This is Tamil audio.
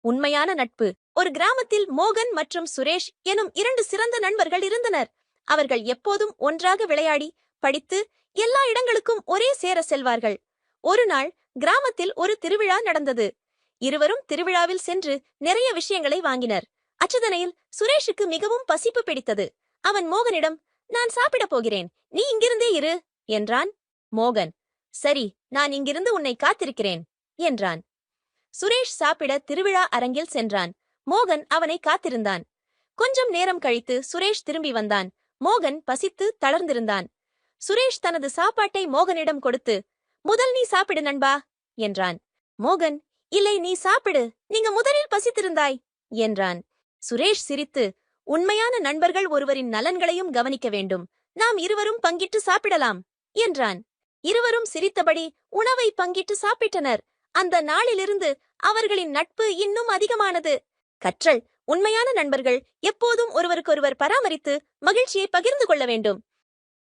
உண்மையான நட்பு. ஒரு கிராமத்தில் மோகன் மற்றும் சுரேஷ் எனும் இரண்டு சிறந்த நண்பர்கள் இருந்தனர். அவர்கள் எப்போதும் ஒன்றாக விளையாடி படித்து எல்லா இடங்களுக்கும் ஒரே சேர செல்வார்கள். ஒரு நாள் கிராமத்தில் ஒரு திருவிழா நடந்தது. இருவரும் திருவிழாவில் சென்று நிறைய விஷயங்களை வாங்கினர். அச்சுதனையில் சுரேஷுக்கு மிகவும் பசிப்பு பிடித்தது. அவன் மோகனிடம் நான் சாப்பிடப் போகிறேன். நீ இங்கிருந்தே இரு என்றான் மோகன். சரி நான் இங்கிருந்து உன்னை காத்திருக்கிறேன் என்றான். சுரேஷ் சாப்பிட திருவிழா அரங்கில் சென்றான். மோகன் அவனை காத்திருந்தான். கொஞ்சம் நேரம் கழித்து சுரேஷ் திரும்பி வந்தான். மோகன் பசித்து தளர்ந்திருந்தான். சுரேஷ் தனது சாப்பாட்டை மோகனிடம் கொடுத்து முதல் நீ சாப்பிடு நண்பா என்றான். மோகன் இல்லை நீ சாப்பிடு. நீங்க முதலில் பசித்திருந்தாய் என்றான். சுரேஷ் சிரித்து உண்மையான நண்பர்கள் ஒருவரின் நலன்களையும் கவனிக்க வேண்டும். நாம் இருவரும் பங்கிட்டு சாப்பிடலாம் என்றான். இருவரும் சிரித்தபடி உணவை பங்கிட்டு சாப்பிட்டனர். அந்த நாளிலிருந்து அவர்களின் நட்பு இன்னும் அதிகமானது. கற்றல் உண்மையான நண்பர்கள் எப்போதும் ஒருவருக்கொருவர் பராமரித்து மகிழ்ச்சியை பகிர்ந்து கொள்ள வேண்டும்.